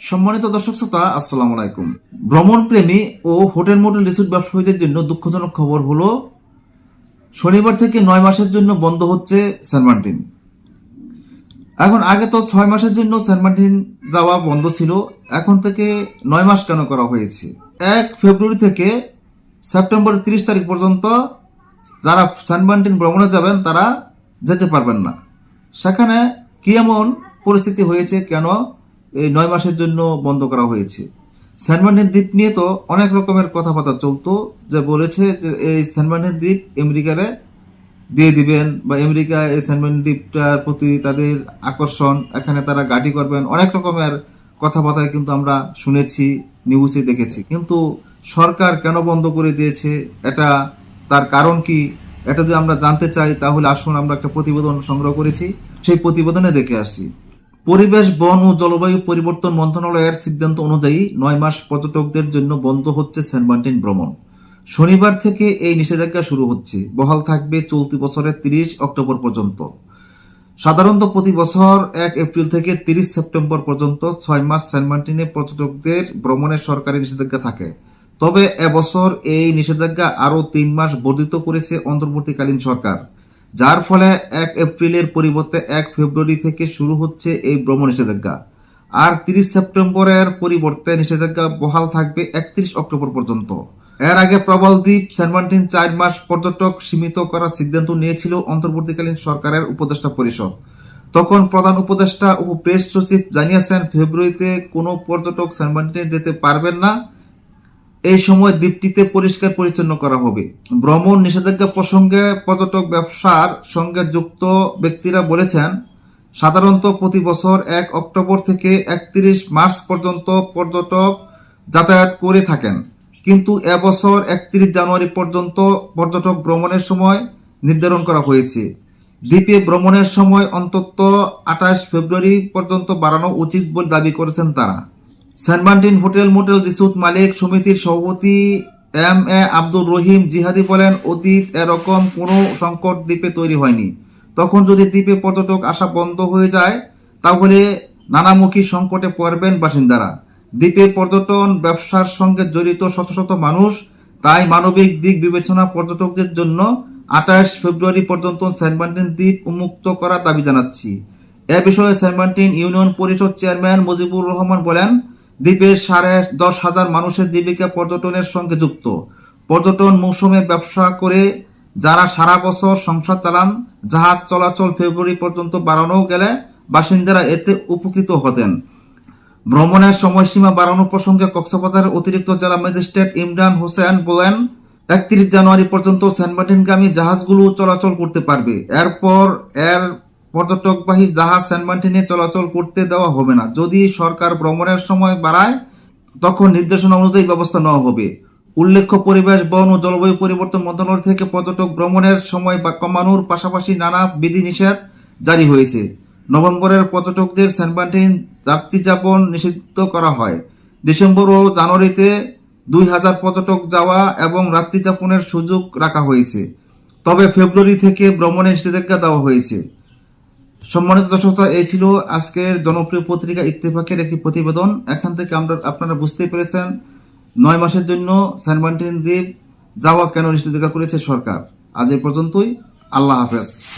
সম্মানিত দর্শক শ্রোতা, আসসালামু আলাইকুম। ভ্রমণ প্রেমী ও হোটেল মোটেল রিসোর্ট ব্যবসায়ীদের জন্য দুঃখজনক খবর হলো, শনিবার থেকে নয় মাসের জন্য বন্ধ হচ্ছে সেন্ট এখন আগে তো ছয় মাসের জন্য সেন্ট যাওয়া বন্ধ ছিল, এখন থেকে নয় মাস কেন করা হয়েছে? এক ফেব্রুয়ারি থেকে সেপ্টেম্বর তিরিশ তারিখ পর্যন্ত যারা সেন্ট ভ্রমণে যাবেন, তারা যেতে পারবেন না। সেখানে কি এমন পরিস্থিতি হয়েছে, কেন এই নয় মাসের জন্য বন্ধ করা হয়েছে। সেন্ট দ্বীপ নিয়ে তো অনেক রকমের কথাবার্তা চলতো, যে বলেছে যে এই সেন্ট দ্বীপ আমেরিকারে দিয়ে দিবেন বা আমেরিকা এই সেন্ট দ্বীপটার প্রতি তাদের আকর্ষণ, এখানে তারা গাড়ি করবেন, অনেক রকমের কথাবার্তা কিন্তু আমরা শুনেছি, নিউজে দেখেছি। কিন্তু সরকার কেন বন্ধ করে দিয়েছে? এটা তার কারণ কি? এটা যদি আমরা জানতে চাই, তাহলে আসুন আমরা একটা প্রতিবেদন সংগ্রহ করেছি। সেই প্রতিবেদনে দেখে আসি। পরিবেশ, বন ও জলবায়ু পরিবর্তন মন্ত্রণালয়ের সিদ্ধান্ত অনুযায়ী নয় মাস পর্যটকদের জন্য বন্ধ হচ্ছে সেন্ট মার্টিন ভ্রমণ। শনিবার থেকে এই নিষেধাজ্ঞা শুরু হচ্ছে। বহাল থাকবে চলতি বছরের তিরিশ অক্টোবর পর্যন্ত। সাধারণত প্রতি বছর এক এপ্রিল থেকে তিরিশ সেপ্টেম্বর পর্যন্ত ছয় মাস সেন্ট মার্টিনে পর্যটকদের ভ্রমণের সরকারি নিষেধাজ্ঞা থাকে। তবে এবছর এই নিষেধাজ্ঞা আরও তিন মাস বর্ধিত করেছে অন্তর্বর্তীকালীন সরকার। যার ফলে এক এপ্রিলের পরিবর্তে এক ফেব্রুয়ারি থেকে শুরু হচ্ছে এই ভ্রমণ নিষেধাজ্ঞা। আর তিরিশ সেপ্টেম্বরের পরিবর্তে নিষেধাজ্ঞা বহাল থাকবে একত্রিশ অক্টোবর পর্যন্ত। এর আগে প্রবল দ্বীপ সেন্টমার্টিন চার মাস পর্যটক সীমিত করার সিদ্ধান্ত নিয়েছিল অন্তর্বর্তীকালীন সরকারের উপদেষ্টা পরিষদ। তখন প্রধান উপদেষ্টা ও প্রেস সচিব জানিয়েছেন, ফেব্রুয়ারিতে কোনো পর্যটক সেন্টমার্টিনে যেতে পারবেন না। এই সময় দ্বীপটিতে পরিষ্কার পরিচ্ছন্ন করা হবে। ভ্রমণ নিষেধাজ্ঞা প্রসঙ্গে পর্যটক ব্যবসার সঙ্গে যুক্ত ব্যক্তিরা বলেছেন, সাধারণত প্রতি বছর এক অক্টোবর থেকে একত্রিশ মার্চ পর্যন্ত পর্যটক যাতায়াত করে থাকেন। কিন্তু এবছর একত্রিশ জানুয়ারি পর্যন্ত পর্যটক ভ্রমণের সময় নির্ধারণ করা হয়েছে। দ্বীপে ভ্রমণের সময় অন্তত আঠাশ ফেব্রুয়ারি পর্যন্ত বাড়ানো উচিত বলে দাবি করেছেন তারা। Saint Martin hotel motel resort মালিক সমিতির সভাপতি এম এ আব্দুর রহিম জিহাদি বলেন, অতীত এরকম কোনো সংকট দ্বীপে তৈরি হয়নি। তখন যদি দ্বীপে পর্যটক আসা বন্ধ হয়ে যায়, তাহলে নানামুখী সংকটে পড়বেন বাসিন্দারা। দ্বীপে পর্যটন ব্যবসার সঙ্গে জড়িত শত শত মানুষ, তাই মানবিক দিক বিবেচনা পর্যটকদের জন্য আঠাশ ফেব্রুয়ারি পর্যন্ত সেন্ট মার্টিন দ্বীপ উন্মুক্ত করার দাবি জানাচ্ছি। এ বিষয়ে সেন্ট মার্টিন ইউনিয়ন পরিষদ চেয়ারম্যান মুজিবুর রহমান বলেন দ্বীপের সাড়ে দশ হাজার মানুষের জীবিকা পর্যটনের সঙ্গে যুক্ত। পর্যটন মৌসুমে ব্যবসা করে যারা সারা বছর সংসার চালান, জাহাজ চলাচল ফেব্রুয়ারি পর্যন্ত বাড়ানো গেলে বাসিন্দারা এতে উপকৃত হতেন। ভ্রমণের সময়সীমা বাড়ানো প্রসঙ্গে কক্সবাজারের অতিরিক্ত জেলা ম্যাজিস্ট্রেট ইমরান হোসেন বলেন, একত্রিশ জানুয়ারি পর্যন্ত সেন্ট মার্টিনগামী জাহাজগুলো চলাচল করতে পারবে। এরপর এর পর্যটকবাহী জাহাজ সেন্ট মার্টিনে চলাচল করতে দেওয়া হবে না। যদি সরকার ভ্রমণের সময় বাড়ায়, তখন নির্দেশনা অনুযায়ী ব্যবস্থা নেওয়া হবে। উল্লেখ্য, পরিবেশ, বন ও জলবায়ু পরিবর্তন মন্ত্রণালয় থেকে পর্যটক ভ্রমণের সময় বা কমানোর পাশাপাশি নানা বিধিনিষেধ জারি হয়েছে। নভেম্বরের পর্যটকদের সেন্ট মার্টিন যাত্রী যাপন নিষিদ্ধ করা হয়। ডিসেম্বর ও জানুয়ারিতে দুই হাজার পর্যটক যাওয়া এবং রাত্রি যাপনের সুযোগ রাখা হয়েছে। তবে ফেব্রুয়ারি থেকে ভ্রমণের নিষেধাজ্ঞা দেওয়া হয়েছে। সম্মানিত দর্শক এই ছিল আজকের জনপ্রিয় পত্রিকা ইত্তেফাকের একটি প্রতিবেদন। এখান থেকে আমরা, আপনারা বুঝতেই পেরেছেন, নয় মাসের জন্য সেন্ট দ্বীপ যাওয়া কেন নিষেধাজ্ঞা করেছে সরকার। আজ এই পর্যন্তই, আল্লাহ হাফেজ।